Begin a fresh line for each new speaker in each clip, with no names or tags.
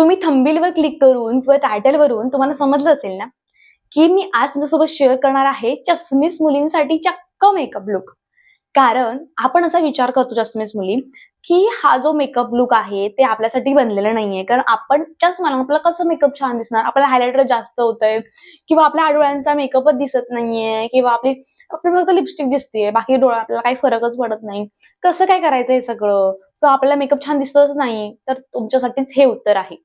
तुम्ही थंबीलवर क्लिक करून किंवा टायटलवरून तुम्हाला समजलं असेल ना की मी आज तुमच्यासोबत शेअर करणार आहे चष्मीस मुलींसाठी चक्क मेकअप लुक कारण आपण असा विचार करतो चष्मीस मुली की हा जो मेकअप लुक आहे ते आपल्यासाठी बनलेला नाहीये. कारण आपण चष्मा लावून कसं मेकअप छान दिसणार? आपला हायलायटर जास्त होतंय किंवा आपल्या डोळ्यांचा मेकअपच दिसत नाहीये किंवा आपली आपली फक्त लिपस्टिक दिसते बाकी डोळा आपल्याला काही फरकच पडत नाही. कसं काय करायचं हे सगळं? तर आपल्याला मेकअप छान दिसतच नाही तर तुमच्यासाठीच हे उत्तर आहे.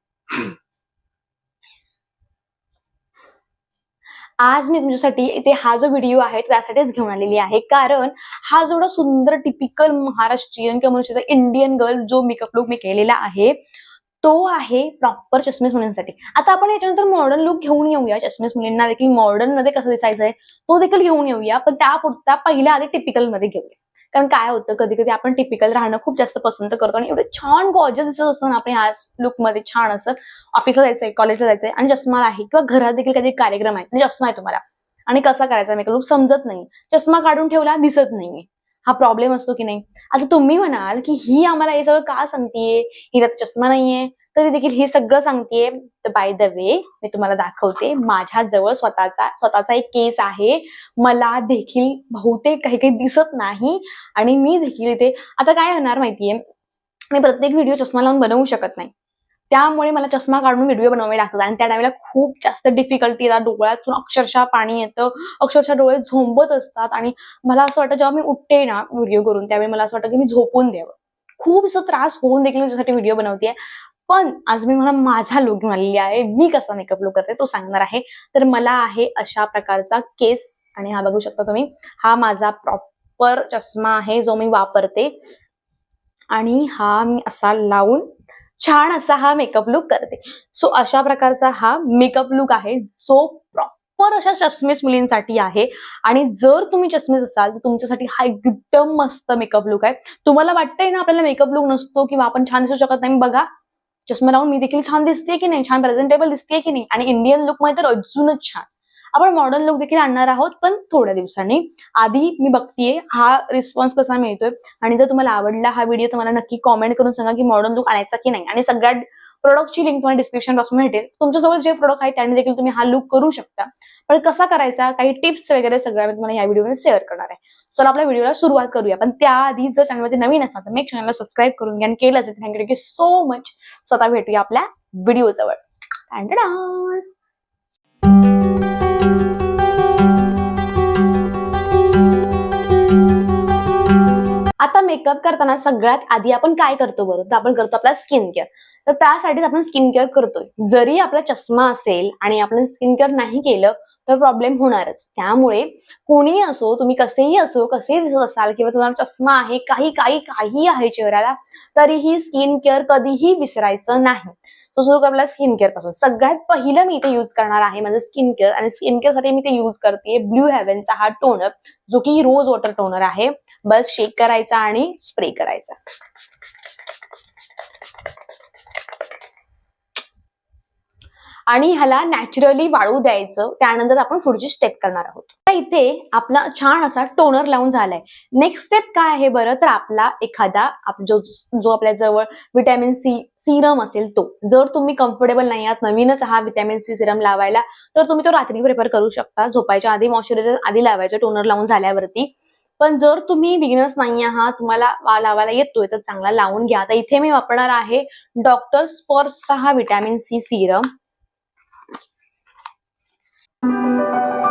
आज मी तुमच्यासाठी इथे हा जो व्हिडिओ आहे त्यासाठीच घेऊन आलेली आहे. कारण हा जेवढा सुंदर टिपिकल महाराष्ट्रीयन किंवा म्हणू इंडियन गर्ल जो मेकअप लुक मी केलेला आहे तो आहे प्रॉपर चष्मेस मुलींसाठी आता आपण याच्यानंतर मॉडर्न लुक घेऊन येऊया. चष्मेस मुलींना देखील मॉडर्नमध्ये कसं दिसायचं आहे तो देखील घेऊन येऊया. पण त्यापुरता पहिल्या आधी टिपिकलमध्ये घेऊया. कारण काय होतं कधी कधी आपण टिपिकल राहणं खूप जास्त पसंत करतो आणि एवढं छान गॉर्जस दिसत असतो ना आपण ह्या लुकमध्ये छान असं. ऑफिसला जायचंय कॉलेजला जायचंय आणि चष्मा आहे किंवा घरात देखील कधी कार्यक्रम आहे म्हणजे चष्मा आहे तुम्हाला. आणि कसा करायचा मेकअप लुक समजत नाही. चष्मा काढून ठेवला दिसत नाहीये. हा प्रॉब्लेम असतो की नाही? आता तुम्ही म्हणाल की ही आम्हाला हे सगळं का सांगतेय? हिला चष्मा नाहीये. तरी देखील हे सगळं सांगतेय बाय द वे मी तुम्हाला दाखवते. माझ्या जवळ स्वतःचा स्वतःचा एक केस आहे. मला देखील बहुतेक काही काही दिसत नाही आणि मी देखील इथे आता काय होणार माहितीये? मी प्रत्येक व्हिडिओ चष्मा लावून बनवू शकत नाही. त्यामुळे मला चष्मा काढून व्हिडिओ बनवावे लागतात आणि त्या टाइमला खूप जास्त डिफिकल्टी येतात. डोळ्यातून अक्षरशः पाणी येतं. अक्षरशः डोळे झोंबत असतात आणि मला असं वाटतं जेव्हा मी उठते ना व्हिडिओ करून त्यावेळी मला असं वाटतं की मी झोपून द्यावं. खूप असं त्रास होऊन देखील तुझ्यासाठी व्हिडिओ बनवते पण आज मी मला माझा लुक घेऊन आलेली आहे. मी कसा मेकअप लुक करते तो सांगणार आहे. तर मला आहे अशा प्रकारचा केस आणि हा बघू शकता तुम्ही. हा माझा प्रॉपर चष्मा आहे जो मी वापरते. आणि हा मी असा लावून छान असा हा मेकअप लुक करते. सो अशा प्रकारचा हा मेकअप लुक आहे जो प्रॉपर अशा चष्मेस मुलींसाठी आहे. आणि जर तुम्ही चष्मेस असाल तर तुमच्यासाठी हा एकदम मस्त मेकअप लुक आहे. तुम्हाला वाटतंय ना आपल्याला मेकअप लुक नसतो किंवा आपण छान दिसू शकत नाही बघा. चष्मा लावून मी देखील छान दिसते की नाही? छान प्रेझेंटेबल दिसते की नाही? आणि इंडियन लुकमध्ये तर अजूनच छान. आपण मॉडर्न लुक देखील आणणार आहोत पण थोड्या दिवसांनी. आधी मी बघतीये हा रिस्पॉन्स कसा मिळतोय? आणि जर तुम्हाला आवडला हा व्हिडिओ तुम्हाला नक्की कॉमेंट करून सांगा की मॉडर्न लुक आणायचा की नाही? आणि सगळ्या प्रोडक्टची लिंक तुम्हाला डिस्क्रिप्शन बॉक्समध्ये भेटेल. तुमच्याजवळ जे प्रोडक्ट आहे त्याने देखील तुम्ही हा लुक करू शकता. पण कसा करायचा? काही टिप्स वगैरे सगळ्या मी तुम्हाला या व्हिडिओमध्ये शेअर करणार आहे. चला आपल्या व्हिडिओला सुरुवात करूया. पण त्याआधी जर चॅनलमध्ये नवीन असाल तर मेक चॅनलला सबस्क्राईब करून घ्या. आणि केलं असेल थँक्यू थँक्यू सो मच स्वतः भेटूया आपल्या व्हिडिओ जवळ. आता मेकअप करताना सगळ्यात आधी आपण काय करतो बरं? तर आपण करतो आपला स्किन केअर तर त्यासाठीच आपण स्किन केअर करतोय. जरी आपला चष्मा असेल आणि आपण स्किन केअर नाही केलं तर प्रॉब्लेम होणारच. त्यामुळे कोणीही असो तुम्ही कसेही असो कसे दिसत असाल किंवा तुम्हाला चष्मा आहे काही काही काही आहे चेहऱ्याला तरीही स्किन केअर कधीही विसरायचं नाही. तो सुरू करला स्किन केअरपासून सगळ्यात पहिलं मी इथे युज करणार आहे माझं स्किन केअर आणि स्किन केअरसाठी मी ते युज करते ब्ल्यू हेव्हनचा हा टोनर जो की रोज वॉटर टोनर आहे. बस शेक करायचा आणि स्प्रे करायचा. आणि ह्याला नॅचरली वाळू द्यायचं. त्यानंतर आपण पुढची स्टेप करणार आहोत. तर इथे आपला छान असा टोनर लावून झालाय. नेक्स्ट स्टेप काय आहे बरं? तर आपला एखादा आप- जो जो आपल्या जवळ विटॅमिन सी सिरम असेल तो. जर तुम्ही कम्फर्टेबल नाही आहात नवीनच हा व्हिटॅमिन सी सिरम लावायला तर तुम्ही तो रात्री प्रिफर करू शकता. झोपायच्या आधी मॉइश्चरायझर आधी लावायचं टोनर लावून झाल्यावरती. पण जर तुम्ही बिगिनर्स नाही आहात तुम्हाला वा- लावायला येतोय तर चांगला लावून घ्या. आता इथे मी वापरणार आहे डॉक्टर स्पर्सचा हा व्हिटॅमिन सी सिरम Música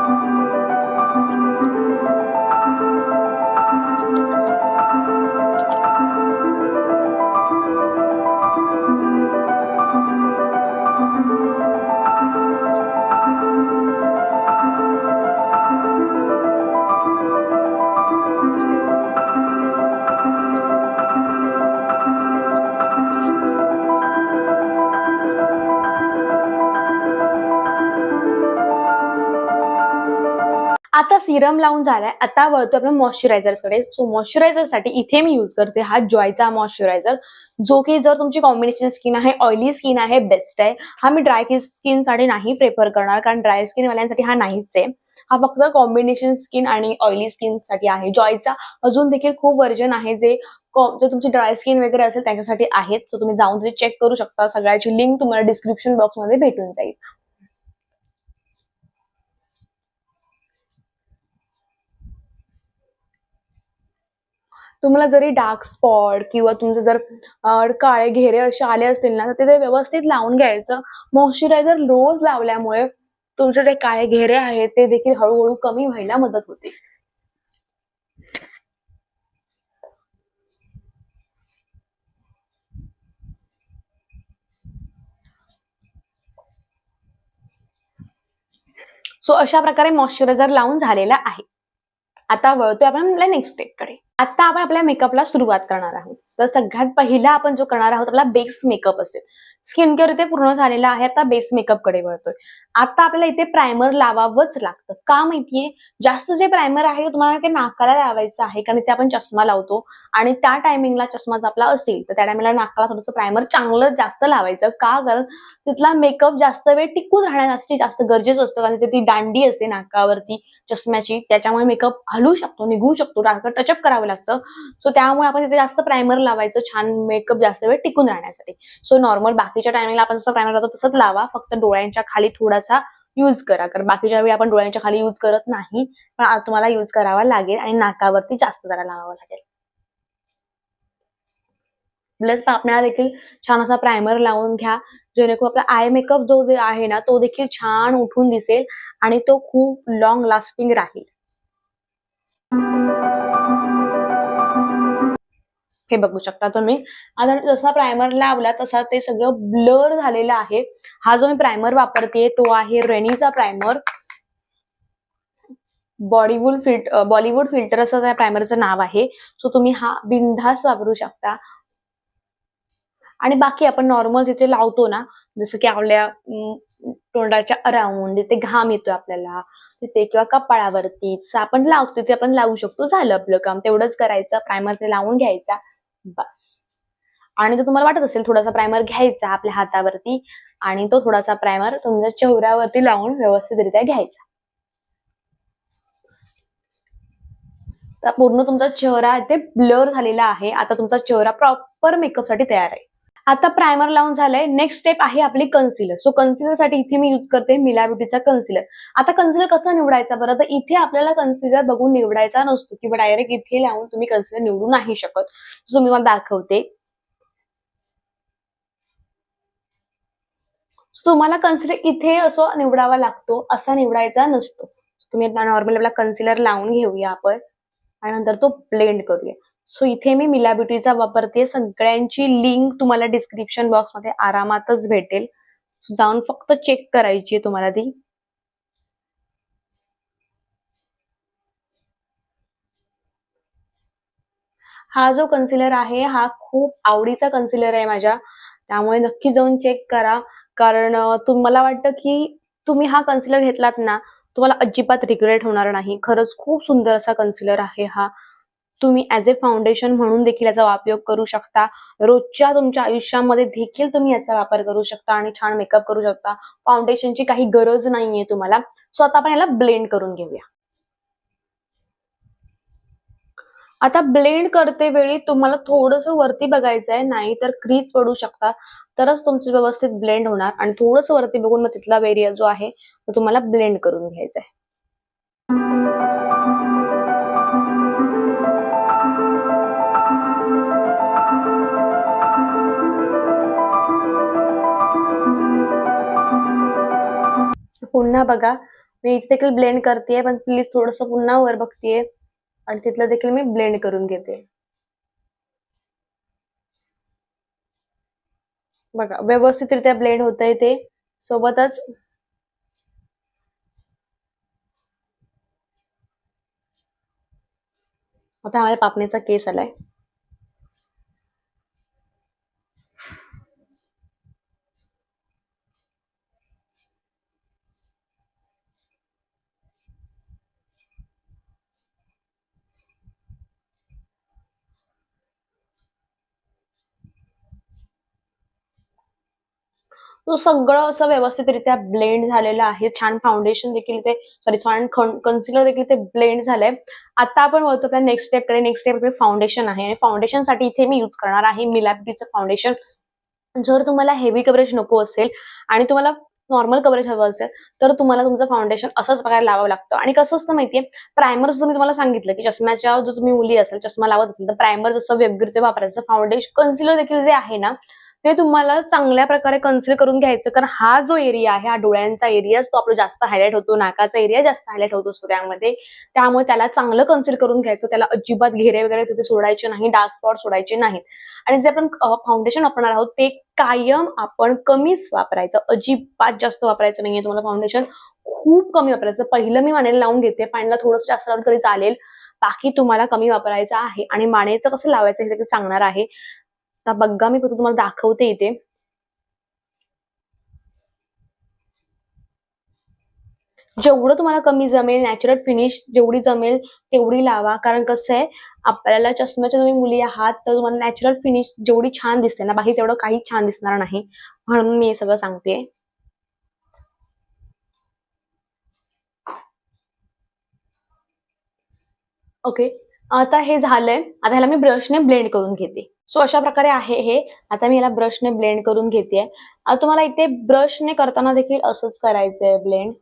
आता सिरम लावून झालाय आता वळतो आपण मॉइश्चरायझरकडे. सो मॉइश्चरायझरसाठी इथे मी युज करते हा जॉयचा मॉइश्चरायझर जो की जर तुमची कॉम्बिनेशन स्किन आहे ऑइली स्किन आहे बेस्ट आहे हा मी ड्राय स्किनसाठी नाही प्रेफर करणार कारण ड्राय स्किन वाल्यांसाठी हा नाहीच आहे. हा फक्त कॉम्बिनेशन स्किन आणि ऑइली स्किनसाठी आहे. जॉयचा अजून देखील खूप व्हर्जन आहे जे जे तुमची ड्राय स्किन वगैरे असेल त्याच्यासाठी आहेत. सो तुम्ही जाऊन तिथे चेक करू शकता. सगळ्याची लिंक तुम्हाला डिस्क्रिप्शन बॉक्समध्ये भेटून जाईल. तुम्हाला जरी डार्क स्पॉट किंवा तुमचे जर काळे घेरे असे आले असतील ना तर ते ते व्यवस्थित लावून घ्यायचं. मॉइश्चरायझर रोज लावल्यामुळे तुमचे जे काळे घेरे आहेत ते देखील हळूहळू कमी व्हायला मदत होते. सो अशा प्रकारे मॉइश्चरायझर लावून झालेला आहे. आता वळतोय आपण आपल्या नेक्स्ट स्टेपकडे आता आपण आपल्या मेकअपला सुरुवात करणार आहोत. तर सगळ्यात पहिला आपण जो करणार आहोत आपला बेस मेकअप असेल. स्किन केअर इथे पूर्ण झालेला आहे आता बेस मेकअपकडे वळतोय. आता आपल्याला इथे प्रायमर लावावंच लागतं. का माहितीये? जास्त जे प्रायमर आहे तुम्हाला ते नाकाला लावायचं आहे कारण इथे आपण चष्मा लावतो. आणि त्या टायमिंगला चष्मा जर आपला असेल तर त्या टायमिंगला नाकाला थोडंसं प्रायमर चांगलं जास्त लावायचं. का? कारण तिथला मेकअप जास्त वेळ टिकून राहण्यासाठी जास्त गरजेचं असतं. कारण तिथे ती दांडी असते नाकावरती चष्म्याची. त्याच्यामुळे मेकअप हलू शकतो निघू शकतो. टचअप करावं लागतं. सो त्यामुळे आपण तिथे जास्त प्रायमर लावायचं छान मेकअप जास्त वेळ टिकून राहण्यासाठी. सो नॉर्मल बाकीच्या टायमिंगला आपण जसं प्रायमर लावतो तसंच लावा. फक्त डोळ्यांच्या खाली थोडासा युज करा. कारण बाकीच्या वेळी आपण डोळ्यांच्या खाली युज करत नाही पण तुम्हाला युज करावा लागेल आणि नाकावरती जास्त जरा लावावं लागेल. प्लस आपल्याला देखील छान असा प्रायमर लावून घ्या. जेणेकरून आपला आय मेकअप जो आहे ना तो देखील छान उठून दिसेल आणि तो खूप लॉंग लास्टिंग राहील. हे बघू शकता तुम्ही. आता जसा प्रायमर लावला तसा ते सगळं ब्लर झालेलं आहे. हा जो मी प्रायमर वापरते तो आहे रेनीचा primer Bollywood filter Bollywood filter असं त्या प्रायमरचं नाव आहे. सो तुम्ही हा बिंधास वापरू शकता. आणि बाकी आपण नॉर्मल जिथे लावतो ना जसं की आपल्या तोंडाच्या अराउंड तिथे घाम येतो आपल्याला तिथे किंवा कपाळावरती जसं आपण लावतो तिथे आपण लावू शकतो. झालं आपलं काम. तेवढंच करायचं प्रायमर ते लावून घ्यायचा. बस. आणि जर तुम्हाला वाटत असेल थोडासा प्रायमर घ्यायचा आपल्या हातावरती आणि तो थोडासा प्रायमर तुमच्या चेहऱ्यावरती लावून व्यवस्थितरित्या घ्यायचा. तर पूर्ण तुमचा चेहरा इथे ब्लर झालेला आहे. आता तुमचा चेहरा प्रॉपर मेकअपसाठी तयार आहे. आता प्रायमर लावून झालंय. नेक्स्ट स्टेप आहे आपली कन्सिलर सो कन्सिलरसाठी इथे मी युज करते मिला ब्युटीचा कन्सिलर आता कन्सिलर कसा निवडायचा बरं? तर इथे आपल्याला कन्सिलर बघून निवडायचा नसतो किंवा डायरेक्ट इथे लावून तुम्ही कन्सिलर निवडू नाही शकत. सो मी मला दाखवते. सो तुम्हाला कन्सिलर इथे असं निवडावा लागतो असा निवडायचा नसतो. तुम्ही नॉर्मल आपला कन्सिलर लावून घेऊया आपण. आणि नंतर तो ब्लेंड करूया. सो इथे मी मिला ब्युटीचा वापरते. सगळ्यांची लिंक तुम्हाला डिस्क्रिप्शन बॉक्समध्ये आरामातच भेटेल. सो जाऊन फक्त चेक करायची आहे तुम्हाला ती. हा जो कन्सिलर आहे हा खूप आवडीचा कन्सिलर आहे माझ्या. त्यामुळे नक्की जाऊन चेक करा. कारण तुम्हाला वाटतं की तुम्ही हा कन्सिलर घेतलात ना तुम्हाला अजिबात रिग्रेट होणार नाही. खरंच खूप सुंदर असा कन्सिलर आहे हा. तुम्ही ऍज ए फाउंडेशन म्हणून देखील याचा उपयोग करू शकता. रोजच्या तुमच्या आयुष्यामध्ये देखील तुम्ही याचा वापर करू शकता आणि छान मेकअप करू शकता. फाउंडेशनची काही गरज नाहीये तुम्हाला. सो आता आपण याला ब्लेंड करून घेऊया. आता ब्लेंड करते वेळी तुम्हाला थोडस वरती बघायचं आहे नाही तर क्रीज पडू शकतात तरच तुमचं व्यवस्थित ब्लेंड होणार आणि थोडस वरती बघून मग तिथला एरिया जो आहे तो तुम्हाला ब्लेंड करून घ्यायचा आहे. पुन्हा बघा. मी इथे देखील ब्लेंड करते पण प्लीज थोडस पुन्हा वर बघतीये. आणि तिथलं देखील मी ब्लेंड करून घेते. बघा व्यवस्थितरित्या ब्लेंड होतंय ते. सोबतच आता माझ्या पापणीचा केस आलाय. तो सगळं असं व्यवस्थितरित्या ब्लेंड झालेलं आहे. छान फाउंडेशन देखील ते सॉरी छान कन्सिलर देखील ते ब्लेंड झालंय. आता आपण बोलतो आपल्या नेक्स्ट स्टेपकडे नेक्स्ट स्टेप फाउंडेशन आहे. आणि फाउंडेशनसाठी इथे मी यूज करणार आहे मिलॅबिटीचं फाउंडेशन जर तुम्हाला हेवी कव्हरेज नको असेल आणि तुम्हाला नॉर्मल कव्हरेज हवं असेल तर तुम्हाला तुमचं फाउंडेशन असंच प्रकारे लावावं लागतं. आणि कसं असतं माहितीये? प्रायमर जसं मी तुम्हाला सांगितलं की चष्म्याच्या जो तुम्ही मुली असेल चष्मा लावत असेल तर प्रायमर जसं योग्यरित्या वापरायचं फाउंडेशन कन्सिलर देखील जे आहे ना ते तुम्हाला चांगल्या प्रकारे कन्सिडर करून घ्यायचं. कारण हा जो एरिया आहे हा डोळ्यांचा एरिया तो आपला जास्त हायलाईट होतो नाकाचा एरिया जास्त हायलाईट होत असतो त्यामध्ये. त्यामुळे त्याला चांगलं कन्सिडर करून घ्यायचं. त्याला अजिबात घेरे वगैरे तिथे सोडायचे नाही डार्क स्पॉट सोडायचे नाहीत. आणि जे आपण फाउंडेशन वापरणार आहोत ते कायम आपण कमीच वापरायचं. अजिबात जास्त वापरायचं नाहीये तुम्हाला फाउंडेशन खूप कमी वापरायचं. पहिलं मी मानेला लावून घेते पाण्याला थोडंसं जास्त लावून तरी चालेल. बाकी तुम्हाला कमी वापरायचं आहे. आणि मानेचं कसं लावायचं हे सांगणार आहे. आता बघा मी फक्त तुम्हाला दाखवते इथे. जेवढं तुम्हाला कमी जमेल नॅचरल फिनिश जेवढी जमेल तेवढी लावा. कारण कसं आहे आपल्याला चष्म्याच्या तुम्ही मुली आहात तर तुम्हाला नॅचरल फिनिश जेवढी छान दिसते ना बाकी तेवढं काही छान दिसणार नाही. म्हणून मी हे सगळं सांगते. ओके आता हे झालंय आता ह्याला मी ब्रशने ब्लेंड करून घेते. सो अशा प्रकारे आहे हे. आता मी याला ब्रशने ब्लेंड करून घेते. आता तुम्हाला इथे ब्रशने करताना देखील असंच करायचंय ब्लेंड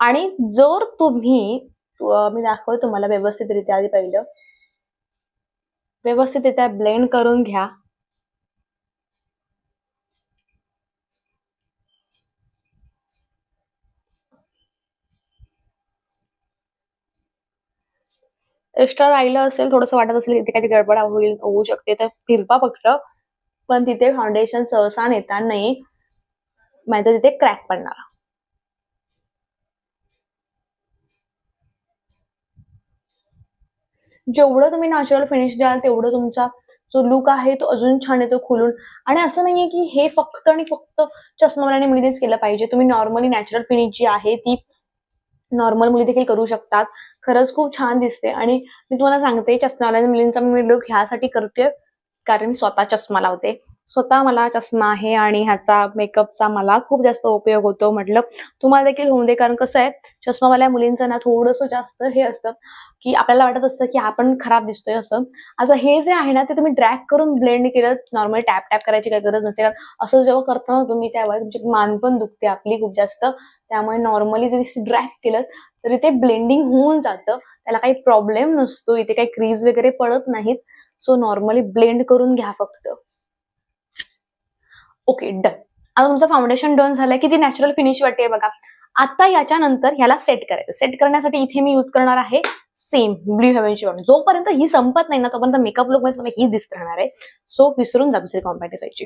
आणि जर तुम्ही मी दाखवते तुम्हाला व्यवस्थितरित्या आधी पहिलं. व्यवस्थितरित्या ब्लेंड करून घ्या. एक्स्ट्रा राहिलं असेल थोडंसं वाटत असेल तिथे काही गडबड होईल होऊ शकते तर फिरपा फक्त. पण तिथे फाउंडेशन सहसा नेता नाही नाहीतर तिथे क्रॅक पडणार. जेवढं तुम्ही नॅचरल फिनिश द्याल तेवढं तुमचा जो लुक आहे तो अजून छान येतो खुलून. आणि असं नाहीये की हे फक्त आणि फक्त चष्मावाल्याने मुलीनेच केलं पाहिजे. तुम्ही नॉर्मली नॅचरल फिनिश जी आहे ती नॉर्मल मुली देखील करू शकतात. खरंच खूप छान दिसते. आणि मी तुम्हाला सांगते चष्मावाल्या मुलींचा मी लुक ह्यासाठी करते कारण स्वतः चष्मा लावते. स्वतः मला चष्मा आहे आणि ह्याचा मेकअपचा मला खूप जास्त उपयोग होतो म्हटलं. तुम्हाला देखील होऊ दे कारण कसं आहे चष्मावाल्या मुलींचं ना थोडंसं जास्त हे असतं की आपल्याला वाटत असतं की आपण खराब दिसतोय असं. आता हे जे आहे ना ते तुम्ही ड्रॅग करून ब्लेंड केलं नॉर्मल टॅप टॅप करायची काही गरज नसते असं जेव्हा करता तुम्ही त्यावेळेस तुमची मान पण दुखते आपली खूप जास्त. त्यामुळे नॉर्मली जरी ड्रॅग केलं तरी ते ब्लेंडिंग होऊन जातं. त्याला काही प्रॉब्लेम नसतो. इथे काही क्रीज वगैरे पडत नाहीत. सो नॉर्मली ब्लेंड करून घ्या फक्त. ओके डन आता तुमचं फाउंडेशन डन झालंय. किती नॅचरल फिनिश वाटते बघा. आता याच्यानंतर ह्याला सेट करायचं. सेट करण्यासाठी इथे मी युज करणार आहे सेम ब्ल्यू हेवनची वाटण जोपर्यंत ही संपत नाही ना तोपर्यंत मेकअप लुकमध्ये तुम्हाला ही दिसत राहणार आहे. सो विसरून जा दुसरी कॉम्पॅक्ट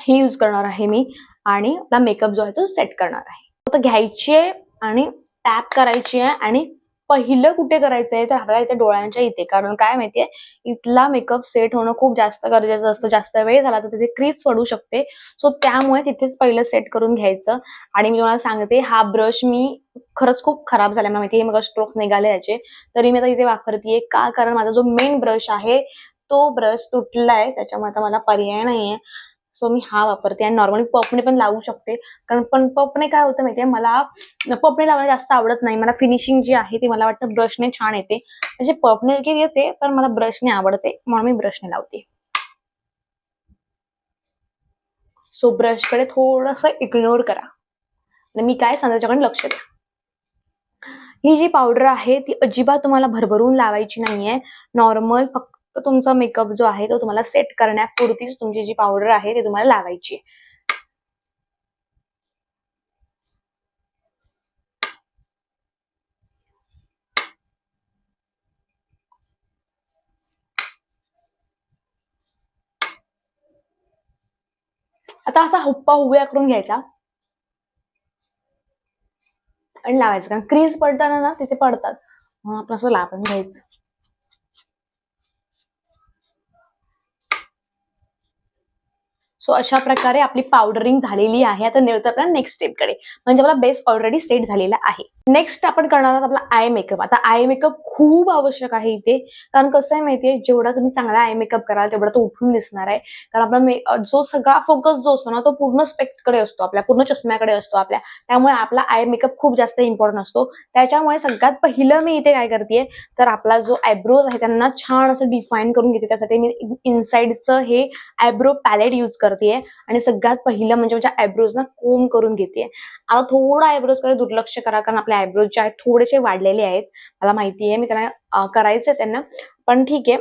ही युज करणार आहे मी आणि आपला मेकअप जो आहे तो सेट करणार आहे. तर घ्यायची आहे आणि टॅप करायची आहे आणि पहिलं कुठे करायचंय? तर आपल्याला इथे डोळ्यांच्या इथे. कारण काय माहितीये? इथला मेकअप सेट होणं खूप जास्त गरजेचं असतं. जास्त वेळ झाला तर तिथे क्रीज पडू शकते. सो त्यामुळे तिथेच पहिलं सेट करून घ्यायचं. आणि मी तुम्हाला सांगते हा ब्रश मी खरंच खूप खराब झाला. मला माहिती मग स्ट्रोक निघाले याचे. तरी मी आता इथे वापरतेय. का? कारण माझा जो मेन ब्रश आहे तो ब्रश तुटलाय. त्याच्यामुळे आता मला पर्याय नाहीये. सो मी हा वापरते आणि नॉर्मली पपणे पण लावू शकते. कारण पण पपणे काय होतं माहितीये? मला पपणे लावायला जास्त आवडत नाही. मला फिनिशिंग जी आहे ती मला वाटतं ब्रशने छान येते. म्हणजे पपणे येते पण मला ब्रशने आवडते. म्हणून मी ब्रशने लावते. सो ब्रशकडे थोडस इग्नोर करा. आणि मी काय सांगायच्याकडे लक्ष द्या. ही जी पावडर आहे ती अजिबात तुम्हाला भरभरून लावायची नाहीये. नॉर्मल फक्त तर तुमचा मेकअप जो आहे तो तुम्हाला सेट करण्यापुरतीच तुमची जी पावडर आहे ती तुम्हाला लावायची आता असा हुप्पा हुब्या करून घ्यायचा. आणि लावायचं कारण क्रीज पडताना ना तिथे पडतात. म्हणून आपण असं लावून घ्यायचं. सो अशा प्रकारे आपली पावडरिंग झालेली आहे. आता नेवतो आपल्या नेक्स्ट स्टेपकडे म्हणजे आपला बेस ऑलरेडी सेट झालेला आहे. नेक्स्ट आपण करणार आहोत आपला आय मेकअप आता आय मेकअप खूप आवश्यक आहे इथे. कारण कसं आहे माहितीये जेवढा तुम्ही चांगला आय मेकअप कराल तेवढा तो उठून दिसणार आहे. कारण आपला जो सगळा फोकस जो असतो ना तो पूर्ण स्पेक्टकडे असतो आपल्या. पूर्ण चष्म्याकडे असतो आपल्या. त्यामुळे आपला आय मेकअप खूप जास्त इम्पॉर्टंट असतो. त्याच्यामुळे सगळ्यात पहिलं मी इथे काय करते तर आपला जो आयब्रोज आहे त्यांना छान असं डिफाईन करून घेते. त्यासाठी मी इनसाइडचं हे आयब्रो पॅलेट यूज करते. आणि सगळ्यात पहिलं म्हणजे माझ्या आयब्रोजना कोम करून घेते आता थोडं आयब्रोजकडे दुर्लक्ष करा कारण आपले आयब्रोज जे आहेत थोडेसे वाढलेले आहेत. मला माहिती आहे मी त्यांना करायचं त्यांना. पण ठीक. आहे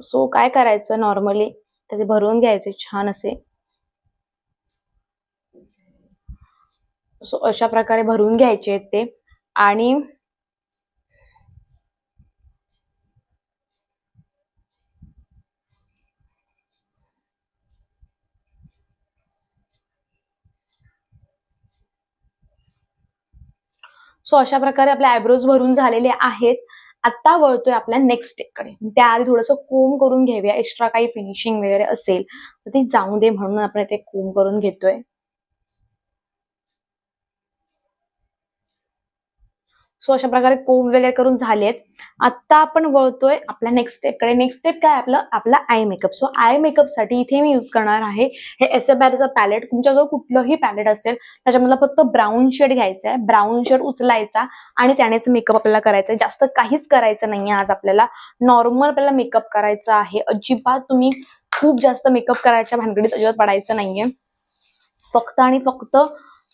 सो काय करायचं नॉर्मली त्याचे भरून घ्यायचे छान असे. सो अशा प्रकारे भरून घ्यायचे आहेत ते. आणि सो अशा प्रकारे आपले आयब्रोज भरून झालेले आहेत. आता वळतोय आपल्या नेक्स्ट स्टेपकडे त्याआधी थोडंसं कोम करून घेऊया एक्स्ट्रा काही फिनिशिंग वगैरे असेल तर ती जाऊ दे म्हणून आपण ते कोम करून घेतोय. सो अशा प्रकारे कोम वगैरे करून झालेत. आता आपण वळतोय आपल्या नेक्स्ट स्टेपकडे नेक्स्ट स्टेप काय आपलं? आपला आय मेकअप सो आय मेकअपसाठी इथे मी युज करणार आहे हे एस एफ बॅरचं पॅलेट तुमच्याजवळ कुठलंही पॅलेट असेल त्याच्यामधला फक्त ब्राऊन शेड घ्यायचा आहे. ब्राऊन शेड उचलायचा आणि त्यानेच मेकअप आपल्याला करायचा आहे. जास्त काहीच करायचं नाहीये आज आपल्याला. नॉर्मल आपल्याला मेकअप करायचा आहे. अजिबात तुम्ही खूप जास्त मेकअप करायच्या भानगडीत अजिबात पडायचं नाहीये. फक्त आणि फक्त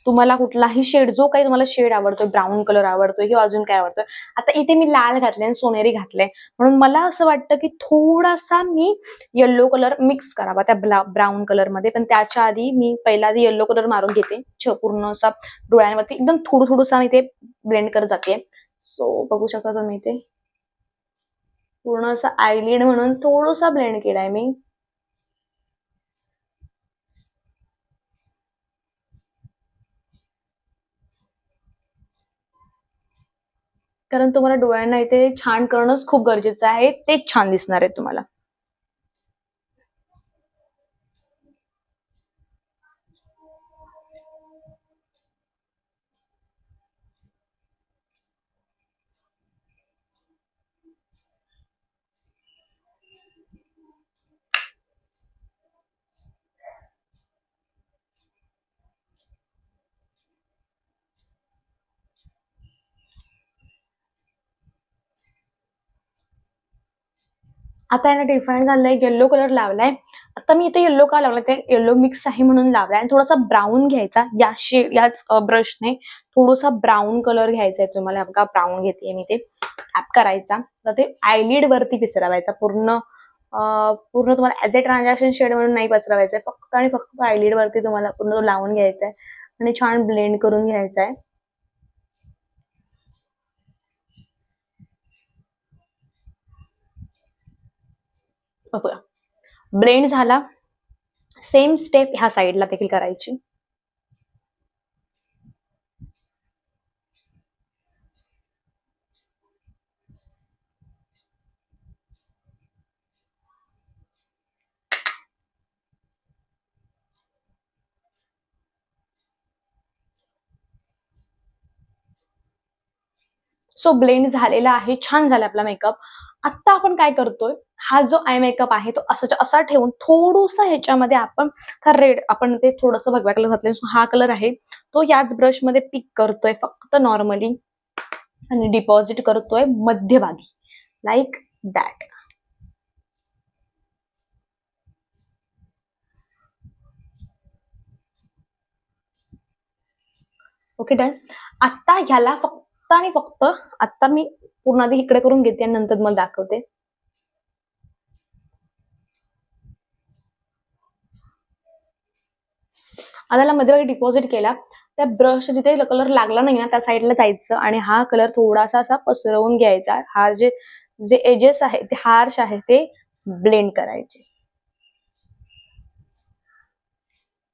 तुम्हाला कुठलाही शेड जो काही तुम्हाला शेड आवडतोय ब्राऊन कलर आवडतोय किंवा अजून काय आवडतोय आता इथे मी लाल घातले आणि सोनेरी घातले म्हणून मला असं वाटतं की थोडासा मी येल्लो कलर मिक्स करावा त्या ब्राऊन कलरमध्ये. पण त्याच्या आधी मी पहिला आधी येल्लो कलर मारून घेते. पूर्ण असा डोळ्यांवरती एकदम थोडं थोडंसं मी ते ब्लेंड करत जाते. सो बघू शकता तुम्ही इथे. पूर्ण असं आयलिड म्हणून थोडंसं ब्लेंड केलाय मी. कारण तुम्हाला डोळ्यांना इथे छान करणंच खूप गरजेचं आहे. तेच छान दिसणार आहे तुम्हाला. आता याने डिफाईन झालंय येल्लो कलर लावलाय. आता मी इथे येल्लो का लावलाय? ते येल्लो मिक्स आहे म्हणून लावलाय. आणि थोडासा ब्राऊन घ्यायचा. या शे याच ब्रशने थोडासा ब्राऊन कलर घ्यायचा आहे तुम्हाला. अबका ब्राऊन घेते मी ते. ऍप करायचा. तर ते आयलिड वरती पिसरावायचा. पूर्ण पूर्ण तुम्हाला ऍज ए ट्रान्झॅक्शन शेड म्हणून नाही पसरवायचं फक्त आणि फक्त आयलिड वरती तुम्हाला पूर्ण लावून घ्यायचा आहे आणि छान ब्लेंड करून घ्यायचा आहे बघा ब्लेंड झाला. सेम स्टेप ह्या साईडला देखील करायची. सो ब्लेंड झालेला आहे छान झाला आपला मेकअप आता आपण काय करतोय हा जो आय मेकअप आहे तो असा असा ठेवून थोडस ह्याच्यामध्ये आपण हा रेड आपण ते थोडस भगव्या कलर घातले हा कलर आहे. तो याच ब्रशमध्ये पिक करतोय फक्त नॉर्मली आणि डिपॉझिट करतोय मध्यभागी. लाईक दॅट ओके डन आता ह्याला फक्त आणि फक्त आता मी पूर्ण आधी इकडे करून घेते आणि नंतर मला दाखवते. आता याला डिपॉझिट केला. त्या ब्रश जिथे कलर लागला नाही ना त्या साईडला जायचं आणि हा कलर थोडासा असा पसरवून घ्यायचा. हा जे जे एजेस आहे ते हार्श आहे ते ब्लेंड करायचे.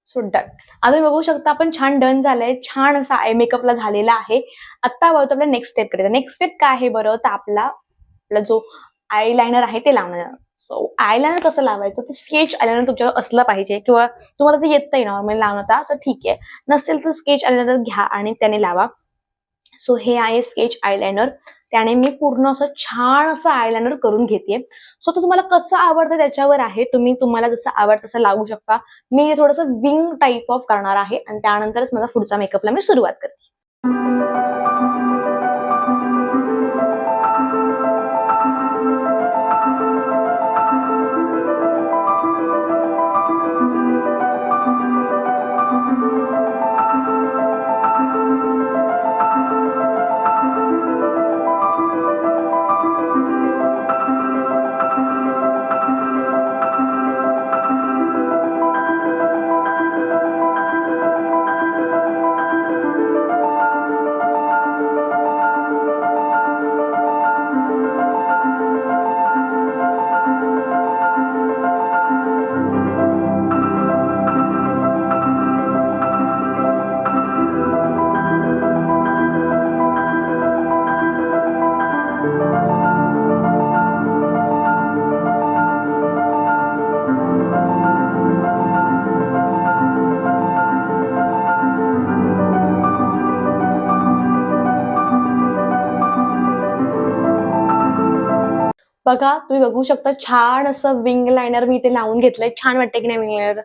सो डन आता तुम्ही बघू शकता आपण छान डन झालंय. छान असा आय मेकअपला झालेला आहे. आता वळतो आपल्या नेक्स्ट स्टेपकडे. नेक्स्ट स्टेप काय आहे बरं? तर आपला आपला जो आय लायनर आहे ते लावणार. सो आय लाईनर कसं लावायचं? तर स्केच आयलायनर तुमच्यावर असलं पाहिजे. किंवा तुम्हाला जर येत नॉर्मल लावता तर ठीक आहे. नसेल तर स्केच आयलायनर घ्या आणि त्याने लावा. सो हे आहे स्केच आयलायनर त्याने मी पूर्ण असं छान असं आयलायनर करून घेते सो तो तुम्हाला कसं आवडतं त्याच्यावर आहे तुम्ही तुम्हाला जसं आवडतं तसं लागू शकता. मी थोडंसं विंग टाईप ऑफ करणार आहे आणि त्यानंतरच माझा पुढचा मेकअपला मी सुरुवात करते. बघा तुम्ही बघू शकता छान असं विंग लायनर मी इथे लावून घेतलंय. छान वाटतं की नाही विंग लायनर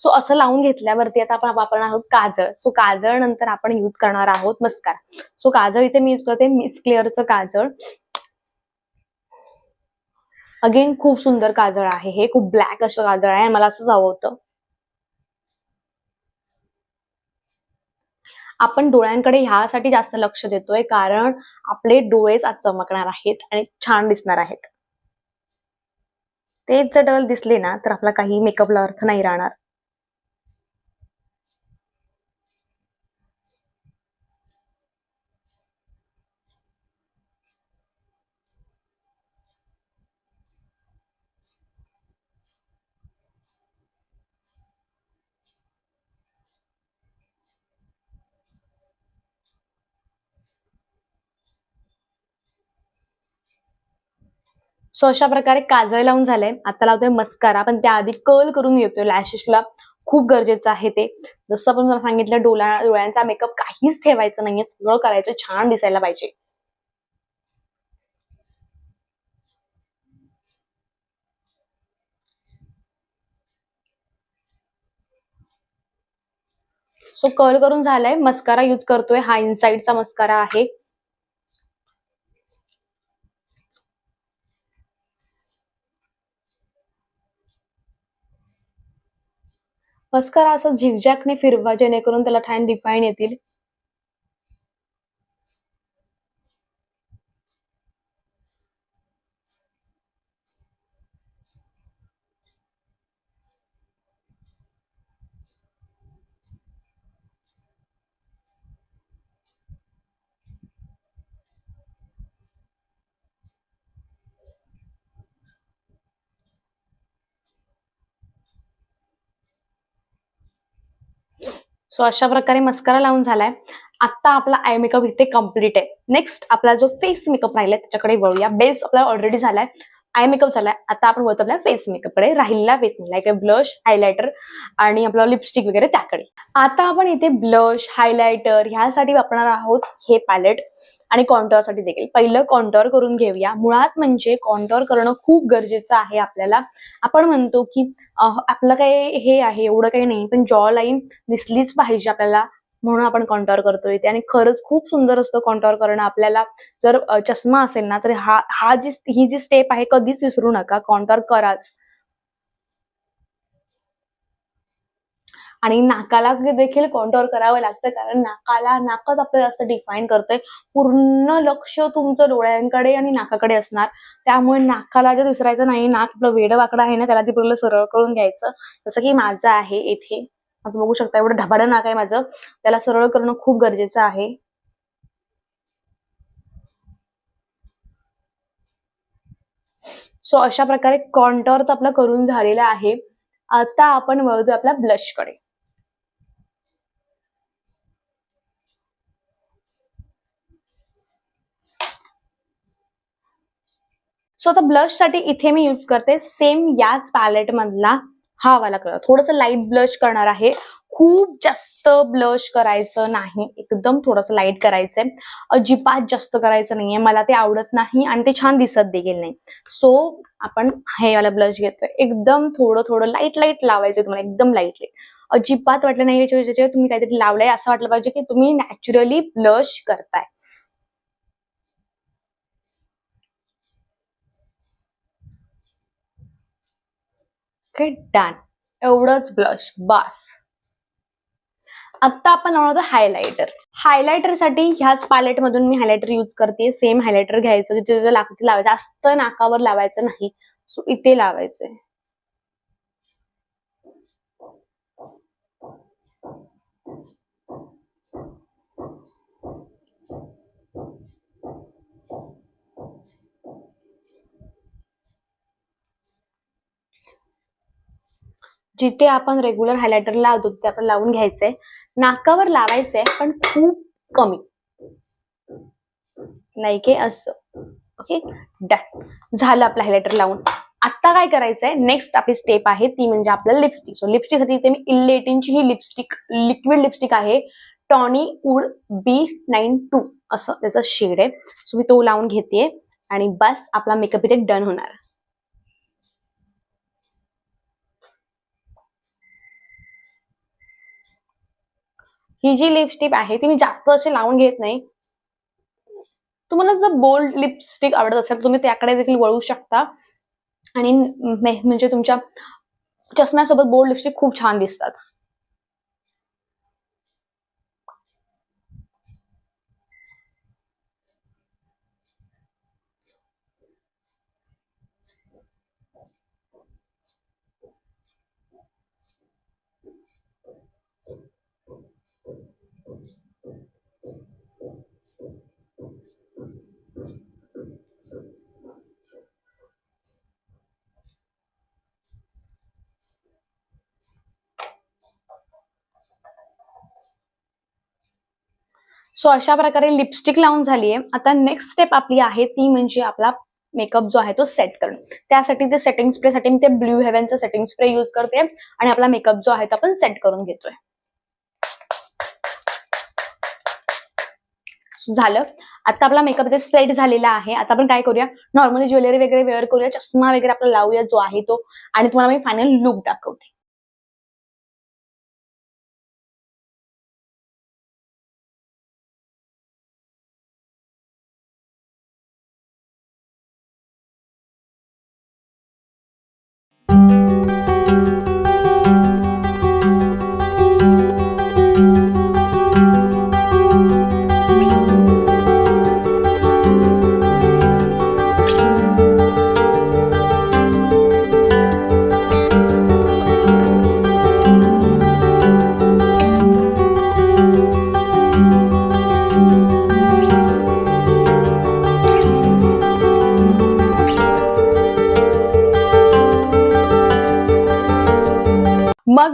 सो असं लावून घेतल्यावरती आता आपण वापरणार आहोत काजळ. सो काजळ नंतर आपण युज करणार आहोत मस्कार. सो काजळ इथे मी युज करते मिस क्लिअरचं काजळ. अगेन खूप सुंदर काजळ आहे हे. खूप ब्लॅक असं काजळ आहे. मला असंच हवं होतं. आपण डोळ्यांकडे ह्यासाठी जास्त लक्ष देतोय कारण आपले डोळेच आज चमकणार आहेत आणि छान दिसणार आहेत. तेच जर डल दिसले ना तर आपला काही मेकअपला अर्थ नाही राहणार. सो अशा प्रकारे काजळ लावून झालंय. आता लावतोय मस्कारा पण त्याआधी कर्ल करून येतोय लॅशेसला खूप गरजेचं आहे ते. जसं आपण मला सांगितलं डोळ्या डोळ्यांचा मेकअप काहीच ठेवायचं नाहीये. सगळं करायचं छान दिसायला पाहिजे. सो कर्ल करून झालाय. मस्कारा युज करतोय. हा इनसाइडचा मस्कारा आहे. मस्करा असं झिगझॅकने फिरवा जेणेकरून त्याला छान डिफाईन येतील. सो अशा प्रकारे मस्करा लावून झालाय. आता आपला आय मेकअप इथे कंप्लीट आहे. नेक्स्ट आपला जो फेस मेकअप राहिलाय त्याच्याकडे वळूया. बेस आपला ऑलरेडी झालाय. आय मेकअप झालाय. आता आपण बोलतो आपल्या फेस मेकअपकडे राहिलेला फेस लाईक ब्लश हायलायटर आणि आपलं लिपस्टिक वगैरे त्याकडे. आता आपण इथे ब्लश हायलायटर ह्यासाठी वापरणार आहोत हे पॅलेट आणि कॉन्टॉरसाठी देखील. पहिलं कॉन्टॉर करून घेऊया. मुळात म्हणजे कॉन्टॉर करणं खूप गरजेचं आहे आपल्याला. आपण म्हणतो की आपलं काही हे आहे एवढं काही नाही. पण जॉ लाईन दिसलीच पाहिजे आपल्याला. म्हणून आपण कॉन्टॉर करतोय. ते आणि खरंच खूप सुंदर असतं कॉन्टॉर करणं. आपल्याला जर चष्मा असेल ना तर हा हा जी ही जी स्टेप आहे कधीच विसरू नका. कॉन्टॉर कराच. आणि नाकाला देखील कॉन्टॉर करावं लागतं. कारण नाकाला नाकच आपल्याला असं डिफाईन करतोय. पूर्ण लक्ष तुमचं डोळ्यांकडे आणि नाकाकडे असणार. त्यामुळे नाकाला जर विसरायचं नाही नाक आपलं वेडं वाकडं आहे ना त्याला ती पूर्ण सरळ करून घ्यायचं. जसं की माझं आहे इथे. आता बघू शकता एवढं ढबाडं नाक आहे माझं. त्याला सरळ करणं खूप गरजेचं आहे. सो अशा प्रकारे कॉन्टॉर तर आपलं करून झालेला आहे. आता आपण वळतो आपल्या ब्लशकडे सो आता ब्लशसाठी इथे मी यूज करते सेम याच पॅलेट मधला हा वाला कलर थोडस लाइट ब्लश करणार आहे. खूप जास्त ब्लश करायचं नाही. एकदम थोडंसं लाइट करायचंय. अजिबात जास्त करायचं नाहीये. मला ते आवडत नाही आणि ते छान दिसत देखील नाही. सो आपण हे वाला ब्लश घेतोय. एकदम थोडं थोडं लाइट लाइट लावायचं तुम्हाला. एकदम लाइट लाइट अजिबात वाटलं नाही याच्या याच्यावर तुम्ही काहीतरी लावलंय. असं वाटलं पाहिजे की तुम्ही नॅचरली ब्लश करताय. ओके डन एवढंच ब्लश बस. आता आपण लावणार होतो हायलायटर हायलायटरसाठी ह्याच पॅलेटमधून मी हायलायटर युज करते सेम हायलायटर घ्यायचं जिथे तिथे लागते लावायचं. जास्त नाकावर लावायचं नाही. सो इथे लावायचंय. जिथे आपण रेग्युलर हायलायटर लावतो तिथे आपण लावून घ्यायचंय. नाकावर लावायचंय पण खूप कमी. नाही की असं. ओके डन झालं आपलं हायलायटर लावून. आता काय करायचंय? नेक्स्ट आपली स्टेप आहे ती म्हणजे आपलं लिपस्टिक सो लिपस्टिकसाठी इथे मी इलेटिनची ही लिपस्टिक लिक्विड लिपस्टिक आहे. Tawny wood B nine to असं त्याचा शेड आहे. सो मी तो लावून घेते आणि बस आपला मेकअप इथे डन होणार. ही जी लिपस्टिक आहे ती मी जास्त अशी लावून घेत नाही. तुम्हाला जर बोल्ड लिपस्टिक आवडत असेल तर तुम्ही त्याकडे देखील वळू शकता. आणि म्हणजे तुमच्या चष्म्यासोबत बोल्ड लिपस्टिक खूप छान दिसतात. सो अशा प्रकारे लिपस्टिक लावून झालीये आता नेक्स्ट स्टेप आपली आहे ती म्हणजे आपला मेकअप जो आहे तो सेट करणं. त्यासाठी ते सेटिंग स्प्रे साठी मी ते ब्ल्यू हेव्हनचा सेटिंग स्प्रे युज करते आणि आपला मेकअप जो आहे तो आपण सेट करून घेतोय. झालं. आता आपला मेकअप इथे सेट झालेला आहे. आता आपण काय करूया? नॉर्मली ज्वेलरी वगैरे वेअर करूया. चष्मा वगैरे आपला लावूया जो आहे तो. आणि तुम्हाला मी फायनल लुक दाखवते.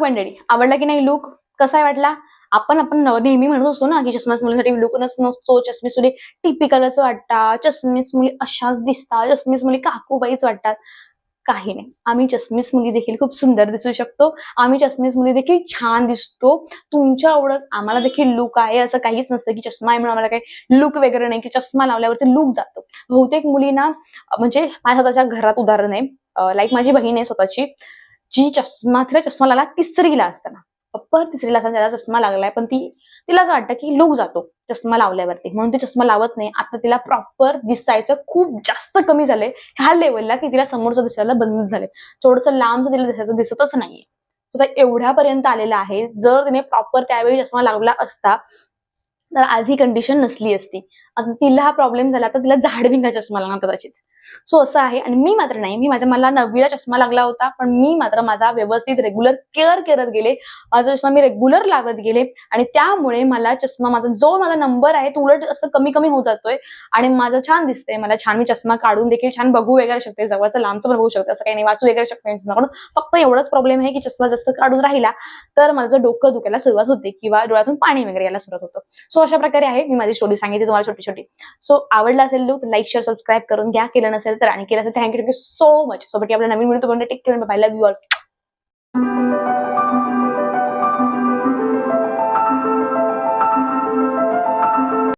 मंडळी आवडला की नाही लुक कसा आहे वाटला? आपण आपण नव- नेहमी म्हणत असतो ना की चष्मास मुलीसाठी लुकच नसतो. चष्मीस मुली टिपिकलच वाटतात. चष्मीस मुली अशाच दिसतात. चष्मीस मुली काकूबाईच वाटतात. काही नाही. आम्ही चष्मीस मुली देखील खूप सुंदर दिसू शकतो. आम्ही चष्मीस मुली देखील छान दिसतो. तुमच्या आवडत आम्हाला देखील लुक आहे. असं काहीच नसतं की चष्मा आहे म्हणून आम्हाला काही लुक वगैरे नाही की चष्मा लावल्यावरती लुक जातो. बहुतेक मुलींना म्हणजे माझ्या स्वतःच्या घरात उदाहरण आहे. लाईक माझी बहीण आहे स्वतःची. जी चष्मा तिला चष्मा लागला तिसरीला असताना. अप्पर तिसरीला असताना त्याला चष्मा लागलाय पण ती तिला असं वाटतं की लूक जातो चष्मा लावल्यावरती. म्हणून ती चष्मा लावत नाही. आता तिला प्रॉपर दिसायचं खूप जास्त कमी झालंय. ह्या लेवलला की तिला समोरचं दिसायला बंद झालंय. थोडंसं लांबचं तिला दिसायचं दिसतच नाहीये. तो एवढ्यापर्यंत आलेला आहे. जर तिने प्रॉपर त्यावेळी चष्मा लावला असता तर आज ही कंडिशन नसली असती. आता तिला हा प्रॉब्लेम झाला तर तिला झाडविंगा चष्मा लागणार कदाचित. सो असं आहे. आणि मी मात्र नाही. मी माझ्या मला नववीला चष्मा लागला होता पण मी मात्र माझा व्यवस्थित रेग्युलर केअर करत गेले. माझा चष्मा मी रेग्युलर लावत गेले. आणि त्यामुळे मला चष्मा माझा जो माझा नंबर आहे तो उलट असं कमी कमी होत जातोय. आणि माझं छान दिसतंय. मला छान मी चष्मा काढून देखील छान बघू वगैरे शकते. जवळचं लांबचं पण बघू शकते. असं काही नाही. वाचू वगैरे शकते चष्माकडून फक्त एवढाच प्रॉब्लेम आहे की चष्मा जास्त काढून राहिला तर माझं डोकं दुखायला सुरुवात होते किंवा डोळ्यातून पाणी वगैरे यायला सुरुवात होतं. सो अशा प्रकारे आहे. मी माझी स्टोरी सांगितली तुम्हाला छोटी छोटी सो आवडला असेल लूक लाईक शेअर सबस्क्राईब करून घ्या. केलं नसेल तर आणि केलं असेल थँक्यू थँक्यू सो मच सोबत आपला नवीन व्हिडिओ तुम्हाला take care bye love you all